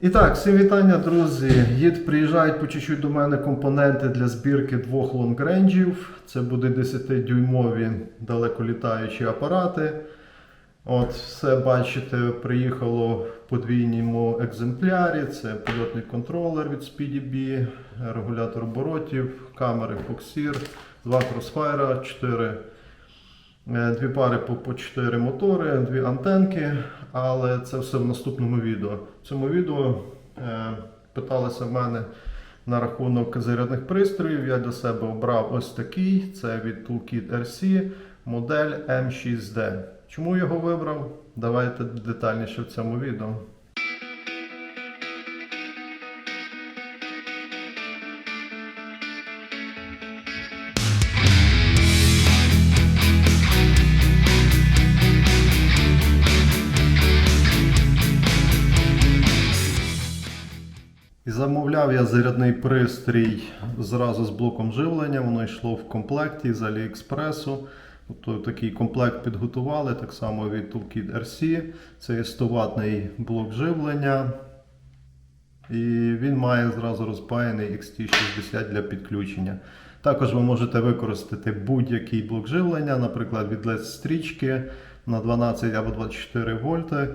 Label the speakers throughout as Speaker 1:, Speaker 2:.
Speaker 1: І так, всім вітання, друзі. Їд приїжджають по чуть-чуть до мене компоненти для збірки двох лонгренджів. Це буде 10-дюймові далеколітаючі апарати. От, все бачите, приїхало в подвійному екземплярі. Це польотний контролер від SpeedyB, регулятор оборотів, камери Foxeer, два кросфайра, 4 Е, Дві пари по 4 мотори, дві антенки, але це все в наступному відео. В цьому відео е, питалися в мене на рахунок зарядних пристроїв. Я для себе обрав ось такий. Це від Toolkit RC модель M6D. Чому його вибрав? Давайте детальніше в цьому відео. Замовляв я зарядний пристрій зразу з блоком живлення. Воно йшло в комплекті з Аліекспресу. Тобто такий комплект підготували, так само від Toolkit RC. Це є 100 ватний блок живлення. І він має зразу розпаяний XT60 для підключення. Також ви можете використати будь-який блок живлення, наприклад, від LED стрічки на 12 або 24 вольти.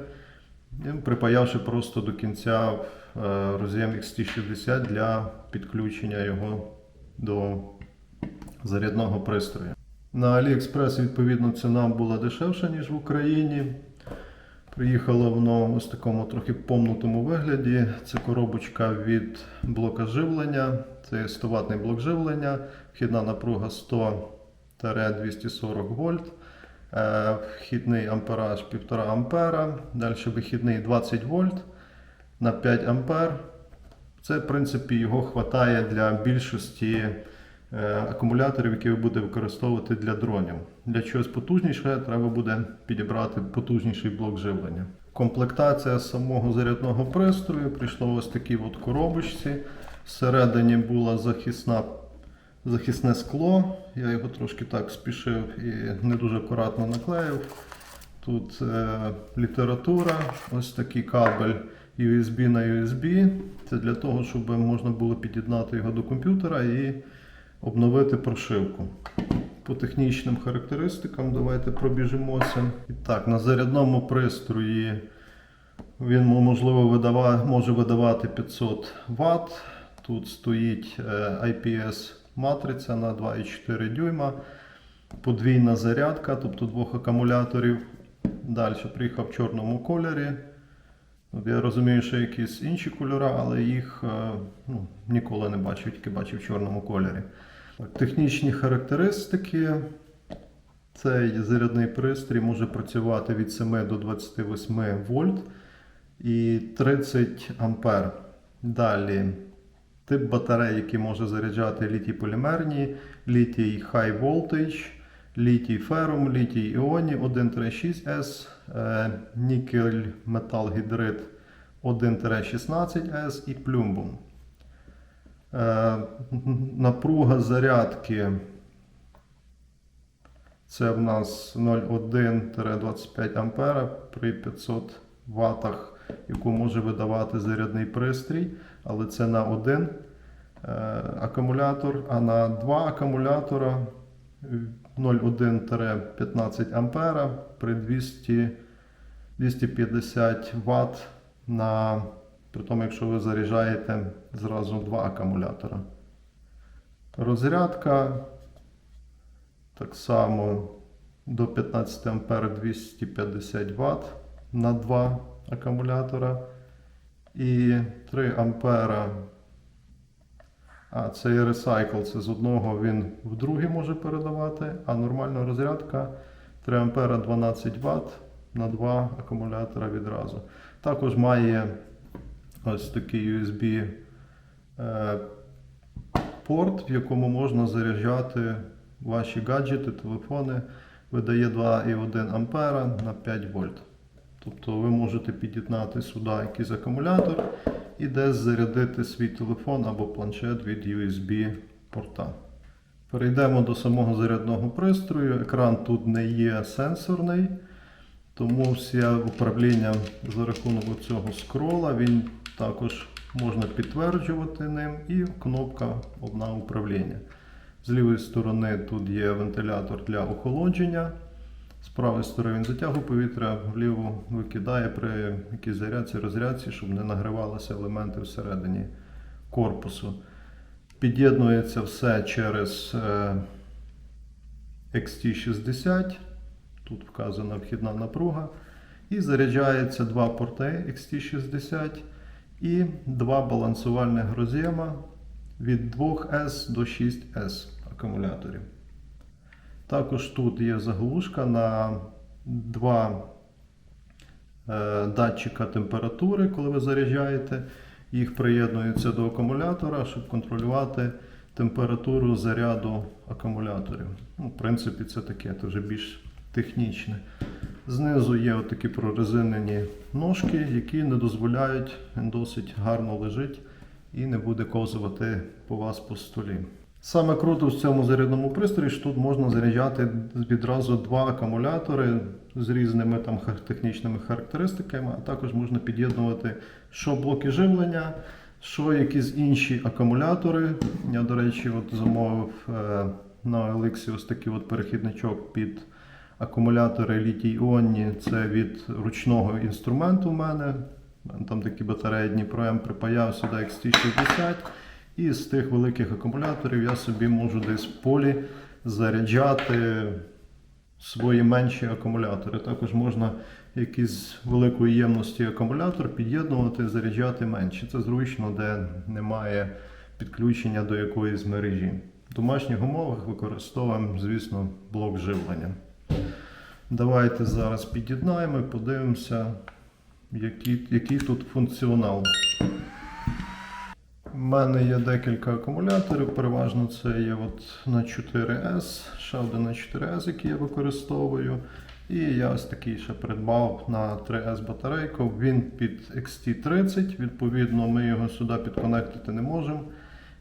Speaker 1: Припаявши просто до кінця роз'єм XT60 для підключення його до зарядного пристрою. На AliExpress, відповідно, ціна була дешевша, ніж в Україні. Приїхало воно ось такому трохи помнутому вигляді. Це коробочка від блока живлення. Це 100 ватний блок живлення, вхідна напруга 100-240 вольт. Е, Вхідний ампераж 1,5 ампера, далі вихідний 20 вольт на 5 ампер. Це, в принципі, його вистачає для більшості е, акумуляторів, які ви будете використовувати для дронів. Для чогось потужнішого треба буде підібрати потужніший блок живлення. Комплектація самого зарядного пристрою прийшла ось такій от коробочці. Всередині була захисна захисне скло. Я його трошки так спішив і не дуже акуратно наклеїв. Тут е, література, ось такий кабель USB на USB. Це для того, щоб можна було під'єднати його до комп'ютера і обновити прошивку. По технічним характеристикам давайте пробіжимося. І так, на зарядному пристрої він можливо видава, може видавати 500 Вт. Тут стоїть е, IPS матриця на 2,4 дюйма, подвійна зарядка, тобто двох акумуляторів. Далі приїхав в чорному кольорі. От Я розумію, що якісь інші кольори, але їх е, ну, ніколи не бачив, тільки бачив в чорному кольорі. Технічні характеристики. Цей зарядний пристрій може працювати від 7 до 28 вольт і 30 ампер. Далі тип батарей, який може заряджати літій полімерні, літій High Voltage, літій ферум, літій іоні 1-6S, е, нікель метал гідрид 1-16S і плюмбум. Е, Напруга зарядки це в нас 0,1-25 ампера при 500 ватах, яку може видавати зарядний пристрій, але це на один е, акумулятор, а на два акумулятора 0,1-15 ампера при 200, 250 Вт на при тому, якщо ви заряджаєте зразу два акумулятора. Розрядка так само до 15 А 250 Вт на два акумулятора. І 3 ампера. А, це є ресайкл, це з одного він в другий може передавати, а нормальна розрядка 3 ампера 12 Вт на два акумулятора відразу. Також має ось такий USB е, порт, в якому можна заряджати ваші гаджети, телефони. Видає 2,1 ампера на 5 вольт. Тобто ви можете під'єднати сюди якийсь акумулятор і десь зарядити свій телефон або планшет від USB порта. Перейдемо до самого зарядного пристрою. Екран тут не є сенсорний, тому все управління за рахунок цього скрола він також можна підтверджувати ним і кнопка одна управління. З лівої сторони тут є вентилятор для охолодження. З правої сторони він затягує повітря, вліво викидає при якійсь зарядці, розрядці, щоб не нагрівалися елементи всередині корпусу. Під'єднується все через е, XT60. Тут вказана вхідна напруга. І заряджається два порти XT60 і два балансувальних роз'єма від 2S до 6S акумуляторів. Також тут є заглушка на два е, датчика температури, коли ви заряджаєте. Їх приєднуються до акумулятора, щоб контролювати температуру заряду акумуляторів. Ну, в принципі, це таке, це вже більш технічне. Знизу є отакі прорезинені ножки, які не дозволяють, досить гарно лежить і не буде ковзувати по вас по столі. Саме круто в цьому зарядному пристрої, що тут можна заряджати відразу два акумулятори з різними там технічними характеристиками, а також можна під'єднувати що блоки живлення, що якісь інші акумулятори. Я, до речі, от замовив е, на OLX ось такий от перехідничок під акумулятори літій-іонні. Це від ручного інструменту у мене. Там такі батареї Дніпро М припаяв сюди XT60. І з тих великих акумуляторів я собі можу десь в полі заряджати свої менші акумулятори. Також можна якийсь великої ємності акумулятор під'єднувати, заряджати менші. Це зручно, де немає підключення до якоїсь мережі. В домашніх умовах використовуємо, звісно, блок живлення. Давайте зараз під'єднаємо і подивимося, який, який тут функціонал. У мене є декілька акумуляторів, переважно це є от на 4S, ще один на 4S, який я використовую. І я ось такий ще придбав на 3S батарейку. Він під XT30, відповідно, ми його сюди підконектити не можемо.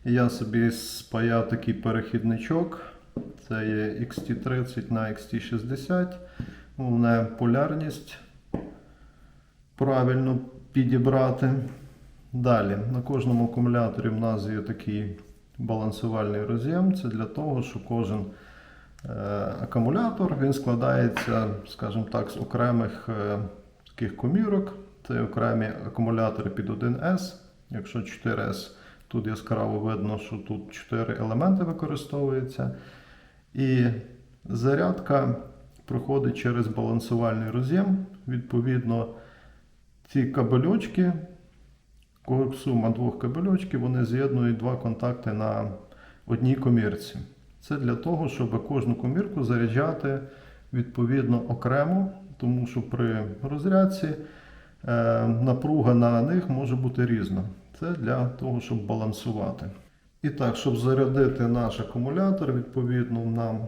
Speaker 1: Я собі спаяв такий перехідничок. Це є XT30 на XT60. Головне полярність правильно підібрати. Далі, на кожному акумуляторі в нас є такий балансувальний роз'єм. Це для того, що кожен е, акумулятор він складається, скажімо так, з окремих е, таких комірок. Це окремі акумулятори під 1С. Якщо 4С, тут яскраво видно, що тут 4 елементи використовуються. І зарядка проходить через балансувальний роз'єм. Відповідно, ці кабельочки. Сума двох кабельочків вони з'єднують два контакти на одній комірці. Це для того, щоб кожну комірку заряджати відповідно окремо, тому що при розрядці е, напруга на них може бути різна. Це для того, щоб балансувати. І так, щоб зарядити наш акумулятор, відповідно, нам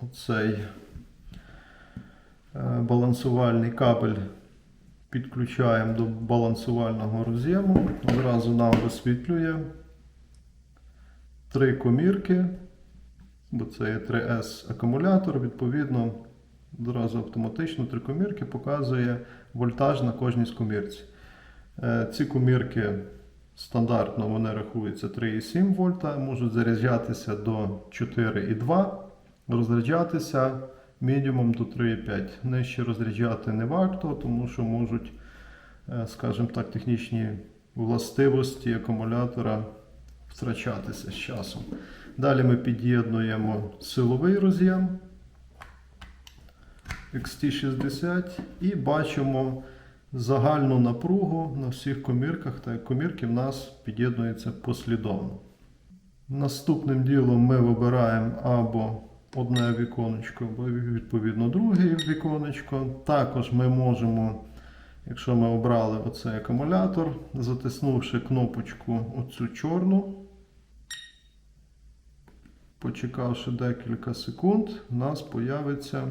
Speaker 1: оцей е, балансувальний кабель Підключаємо до балансувального роз'єму. Одразу нам висвітлює три комірки, бо це є 3S акумулятор. Відповідно, одразу автоматично три комірки показує вольтаж на кожній з комірці. Е, Ці комірки стандартно вони рахуються 3,7 вольта, можуть заряджатися до 4,2, розряджатися мінімум до 3,5. Нижче розряджати не варто, тому що можуть, е, скажімо так, технічні властивості акумулятора втрачатися з часом. Далі ми під'єднуємо силовий роз'єм XT60 і бачимо загальну напругу на всіх комірках, та комірки в нас під'єднуються послідовно. Наступним ділом ми вибираємо або одне віконечко, відповідно друге віконечко. Також ми можемо, якщо ми обрали оцей акумулятор, затиснувши кнопочку оцю чорну, почекавши декілька секунд, у нас появиться,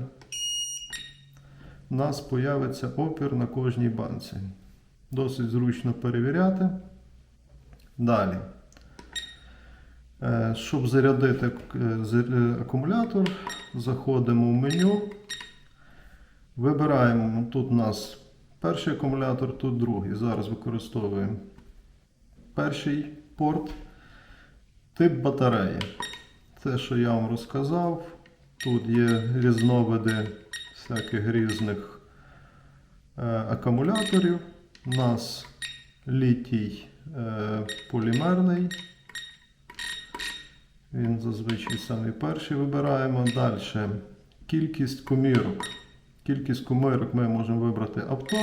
Speaker 1: у нас появиться опір на кожній банці. Досить зручно перевіряти. Далі. Е, Щоб зарядити е, е, акумулятор, заходимо в меню, вибираємо тут у нас перший акумулятор, тут другий. Зараз використовуємо перший порт. Тип батареї. Це, що я вам розказав. Тут є різновиди всяких різних акумуляторів. У нас літій полімерний. Він зазвичай самий перший вибираємо. Далі кількість комірок. Кількість комірок ми можемо вибрати авто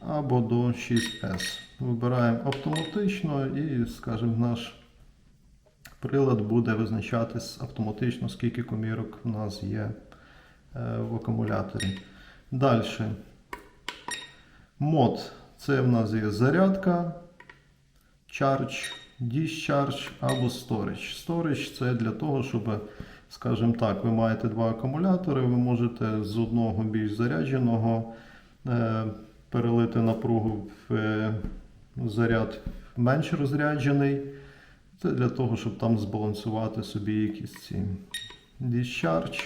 Speaker 1: або до 6S. Вибираємо автоматично і, скажімо, наш прилад буде визначатись автоматично, скільки комірок в нас є е, в акумуляторі. Далі. Мод. Це в нас є зарядка, charge, discharge або storage. Storage це для того, щоб, скажімо так, ви маєте два акумулятори, ви можете з одного більш зарядженого е, перелити напругу в е, заряд менш розряджений. Це для того, щоб там збалансувати собі якісь ці discharge.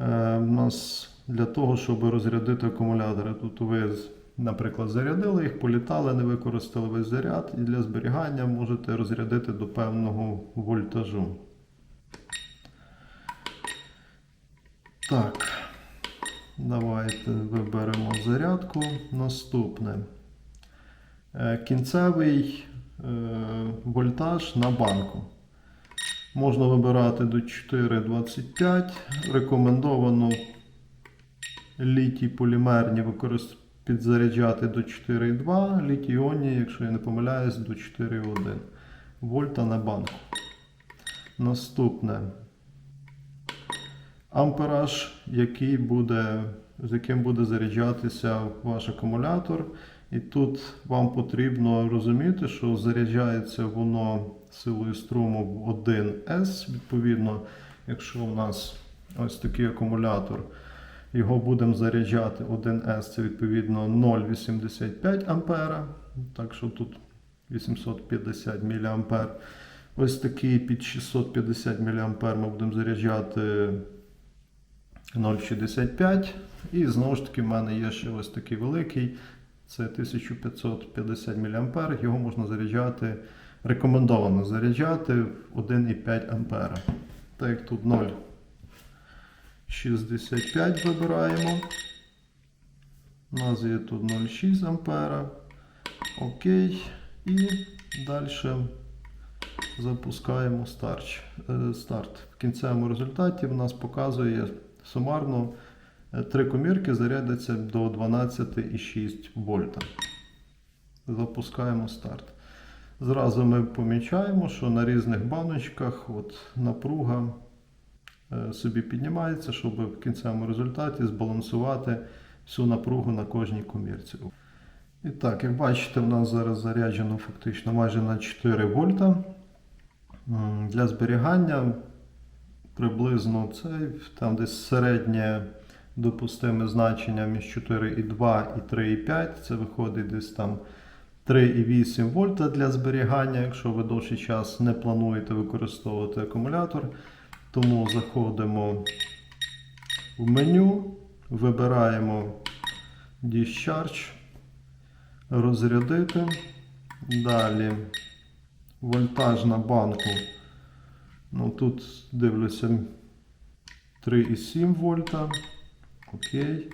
Speaker 1: Е, у нас для того, щоб розрядити акумулятори. Тут ви, наприклад, зарядили їх, політали, не використали весь заряд, і для зберігання можете розрядити до певного вольтажу. Так, давайте виберемо зарядку. Наступне. Е, Кінцевий е, вольтаж на банку. Можна вибирати до 4,25. Рекомендовано літій полімерні використ... підзаряджати до 4,2, літій іонні, якщо я не помиляюсь, до 4,1 вольта на банку. Наступне. Ампераж, який буде, з яким буде заряджатися ваш акумулятор. І тут вам потрібно розуміти, що заряджається воно силою струму 1С. Відповідно, якщо у нас ось такий акумулятор, його будемо заряджати 1С, це відповідно 0,85 ампера. Так що тут 850 мА. Ось такий під 650 мА ми будемо заряджати 0,65. І знову ж таки, в мене є ще ось такий великий. Це 1550 мА. Його можна заряджати, рекомендовано заряджати в 1,5 А. Так як тут 0,65 вибираємо. У нас є тут 0,6 А. Окей. І далі запускаємо старт. Е, старт. В кінцевому результаті в нас показує сумарно е, три комірки зарядяться до 12,6 вольта. Запускаємо старт. Зразу ми помічаємо, що на різних баночках от, напруга собі піднімається, щоб в кінцевому результаті збалансувати всю напругу на кожній комірці. І так, як бачите, в нас зараз заряджено фактично майже на 4 вольта. Для зберігання приблизно це там десь середнє допустиме значення між 4,2 і 3,5. Це виходить десь там 3,8 вольта для зберігання, якщо ви довший час не плануєте використовувати акумулятор. Тому заходимо в меню, вибираємо Discharge, розрядити. Далі вольтаж на банку. Ну, тут дивлюся 3,7 вольта. Окей.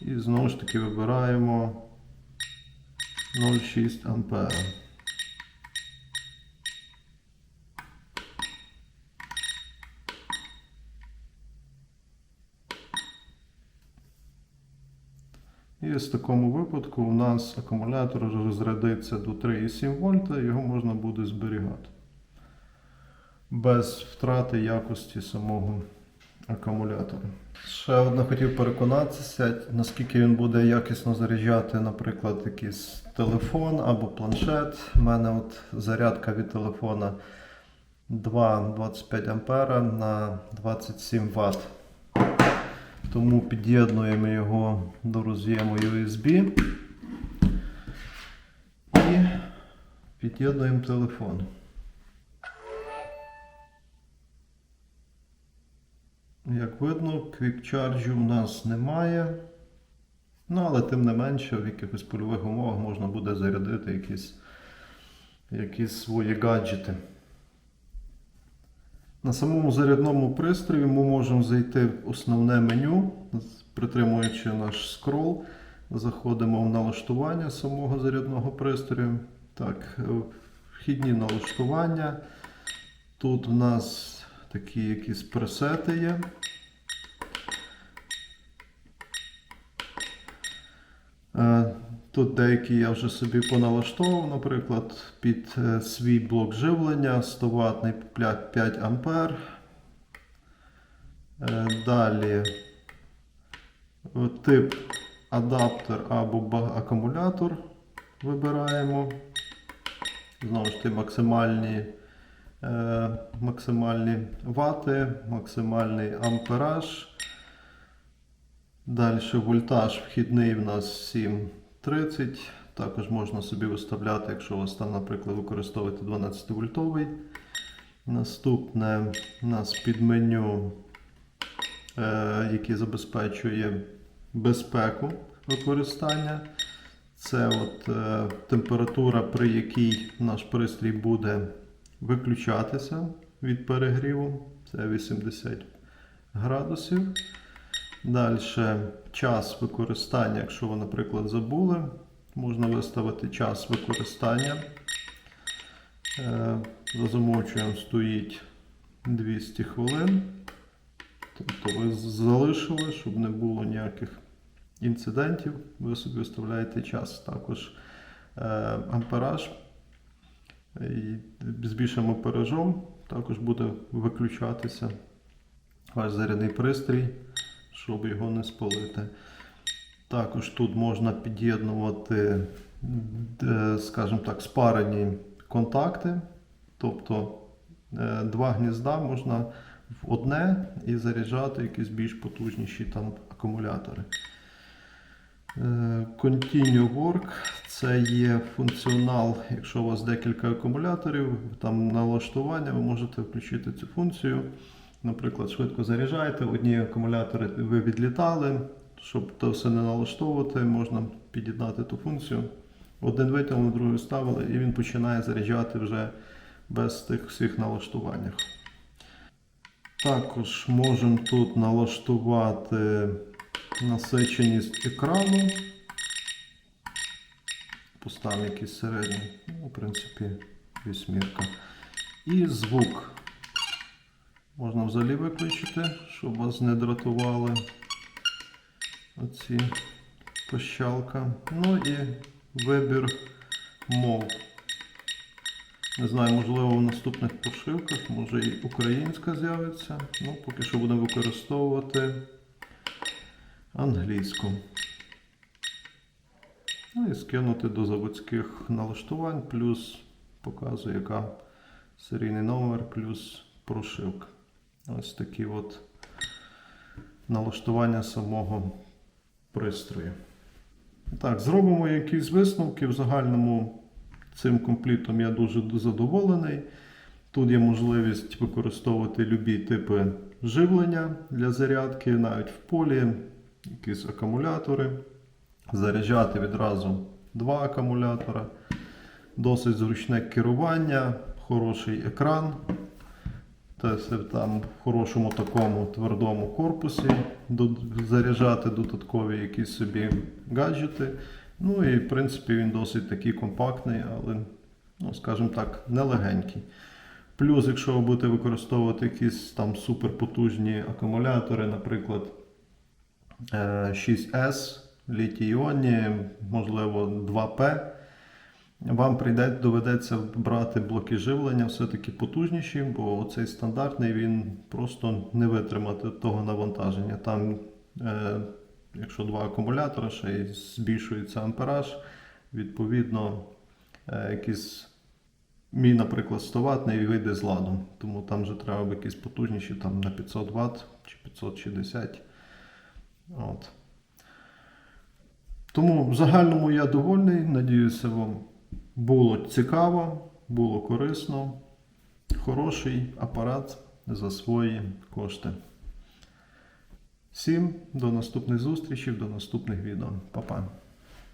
Speaker 1: І знову ж таки вибираємо 0,6 ампера. В такому випадку у нас акумулятор розрядиться до 3,7 вольта, його можна буде зберігати. Без втрати якості самого акумулятора. Ще одне хотів переконатися, наскільки він буде якісно заряджати, наприклад, якийсь телефон або планшет. У мене от зарядка від телефона 2,25 ампера на 27 Вт. Тому під'єднуємо його до роз'єму USB і під'єднуємо телефон. Як видно, Charge у нас немає. Ну, але тим не менше, в якихось польових умовах можна буде зарядити якийсь якісь свої гаджети. На самому зарядному пристрої ми можемо зайти в основне меню, притримуючи наш скрол. Заходимо в налаштування самого зарядного пристрою. Так, е, вхідні налаштування. Тут у нас такі якісь пресети є. Тут деякі я вже собі поналаштовував, наприклад, під е, свій блок живлення 100 ватний 5 ампер. Е, Далі е, тип адаптер або акумулятор вибираємо. Знову ж таки, максимальні, максимальні вати, максимальний ампераж. Далі вольтаж вхідний в нас 7,30. Також можна собі виставляти, якщо у вас там, наприклад, використовуєте 12 вольтовий. Наступне у нас під меню, е, яке забезпечує безпеку використання. Це от, е, температура, при якій наш пристрій буде виключатися від перегріву. Це 80 градусів. Далі час використання, якщо ви, наприклад, забули, можна виставити час використання. Е, За замовчуєм стоїть 200 хвилин. Тобто ви залишили, щоб не було ніяких інцидентів, ви собі виставляєте час. Також е, ампераж з більшим амперажом також буде виключатися ваш зарядний пристрій щоб його не спалити. Також тут можна під'єднувати, е, скажімо так, спарені контакти. Тобто е, два гнізда можна в одне і заряджати якісь більш потужніші там акумулятори. Е, Continue Work це є функціонал, якщо у вас декілька акумуляторів, там налаштування, ви можете включити цю функцію. Наприклад, швидко заряджаєте, одні акумулятори ви відлітали, щоб то все не налаштовувати, можна під'єднати ту функцію. Один витягнули, другий ставили, і він починає заряджати вже без тих всіх налаштувань. Також можемо тут налаштувати насиченість екрану. Поставимо якийсь середній, ну, в принципі, вісьмірка. І звук. Можна взагалі виключити, щоб вас не дратували оці пощалка. Ну і вибір мов. Не знаю, можливо, в наступних пошивках, може і українська з'явиться. Ну, поки що будемо використовувати англійську. Ну і скинути до заводських налаштувань, плюс показує, яка серійний номер, плюс прошивка. Ось такі от налаштування самого пристрою. Так, зробимо якісь висновки. В загальному цим комплітом я дуже задоволений. Тут є можливість використовувати любі типи живлення для зарядки, навіть в полі, якісь акумулятори. Заряджати відразу два акумулятора. Досить зручне керування, хороший екран. Там в хорошому такому твердому корпусі заряджати додаткові якісь собі гаджети. Ну і в принципі він досить такий компактний, але, ну, скажімо так, нелегенький. Плюс, якщо ви будете використовувати якісь там суперпотужні акумулятори, наприклад, е, 6S, літій-іонні, можливо, 2P. Вам прийде, доведеться брати блоки живлення все-таки потужніші, бо цей стандартний він просто не витримати того навантаження. Там, е, якщо два акумулятори, ще й збільшується ампераж, відповідно, е, якийсь мій, наприклад, 100 ватний вийде з ладу. Тому там вже треба б якісь потужніші там, на 500 Вт чи 560. От. Тому в загальному я довольний. Надіюся, вам було цікаво, було корисно. Хороший апарат за свої кошти. Всім до наступних зустрічей, до наступних відео. Па-па.